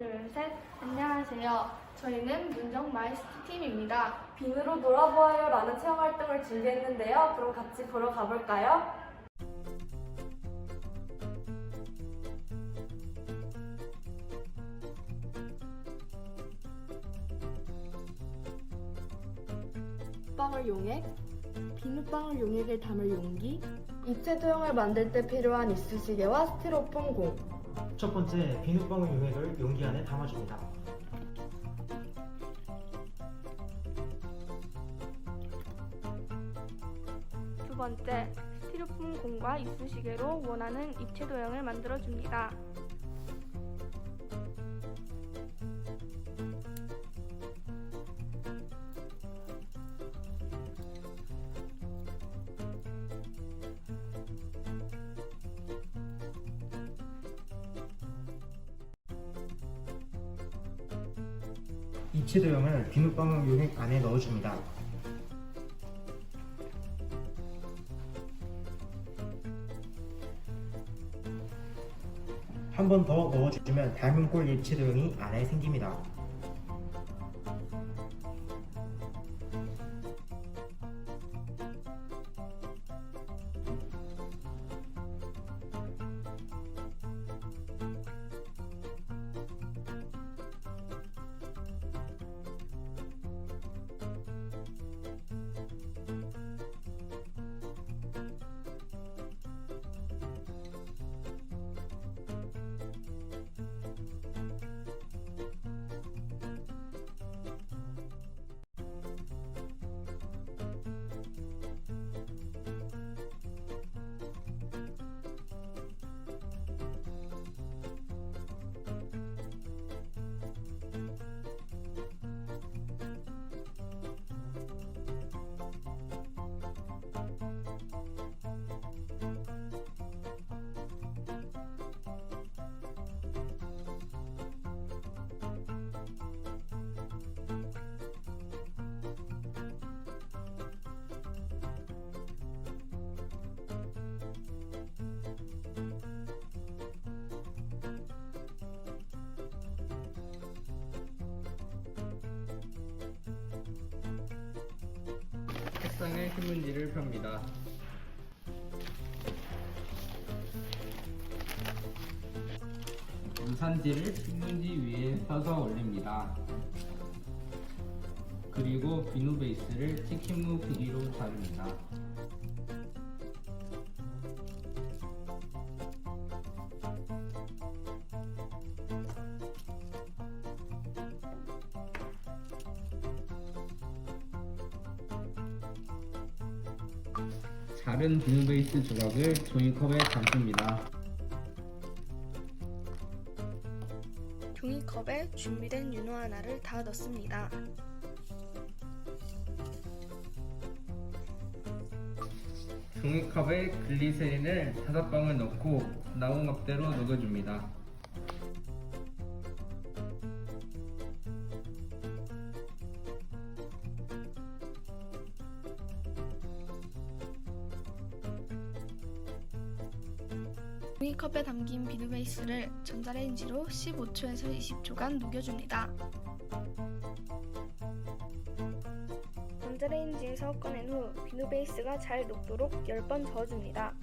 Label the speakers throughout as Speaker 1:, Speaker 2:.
Speaker 1: 둘, 셋. 안녕하세요. 저희는 문정 마이스트 팀입니다.
Speaker 2: 빈으로 놀아보아요 라는 체험 활동을 준비했는데요. 그럼 같이 보러 가볼까요?
Speaker 1: 빵을 용액, 비눗방울 용액을 담을 용기, 입체 도형을 만들 때 필요한 이쑤시개와 스티로폼 공.
Speaker 3: 첫 번째, 비눗방울 용액을 용기 안에 담아줍니다.
Speaker 1: 두 번째, 스티로폼 공과 이쑤시개로 원하는 입체 도형을 만들어 줍니다.
Speaker 3: 입체 도형을 비눗방울 용액 안에 넣어줍니다. 한 번 더 넣어주면 닮은 꼴 입체 도형이 안에 생깁니다.
Speaker 4: 책상에 신문지를 펴니다. 유산지를 신문지 위에 펴서 올립니다. 그리고 비누 베이스를 치킨무 비기로 자릅니다. 자른 비누 베이스 조각을 종이컵에 담습니다.
Speaker 1: 종이컵에 준비된 윤호 하나를 다 넣습니다.
Speaker 4: 종이컵에 글리세린을 다섯 방울 넣고 나무 막대로 녹여줍니다.
Speaker 1: 컵에 담긴 비누 베이스를 전자레인지로 15초에서 20초간 녹여줍니다. 전자레인지에서 꺼낸 후 비누 베이스가 잘 녹도록 10번 저어줍니다.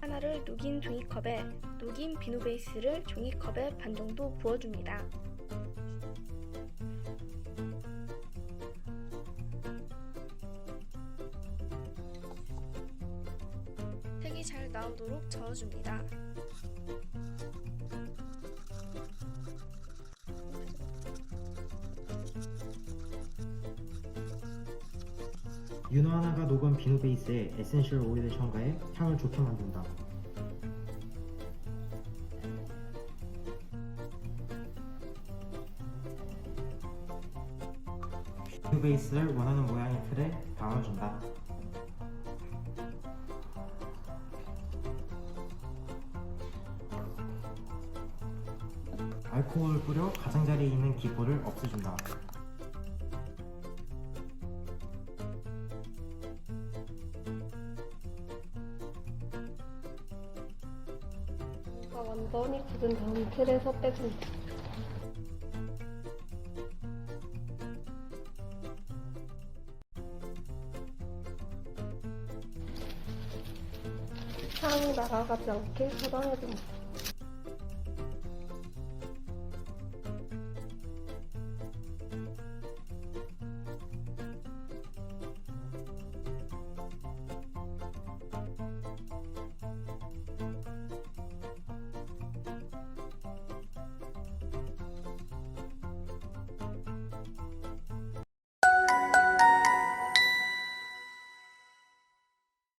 Speaker 1: 하나를 녹인 종이컵에 녹인 비누 베이스를 종이컵에 반 정도 부어줍니다. 나오도록 저어줍니다.
Speaker 3: 윤호 하나가 녹은 비누 베이스에 에센셜 오일을 첨가해 향을 좋게 만든다. 비누 베이스를 원하는 모양의 틀에 담아준다. 알코올을 뿌려 가장자리에 있는 기포를 없애준다.
Speaker 2: 오빠가
Speaker 5: 완전히 굳은 다음 틀에서 빼줍니다. 향이 나가지 않게 저장해줍니다.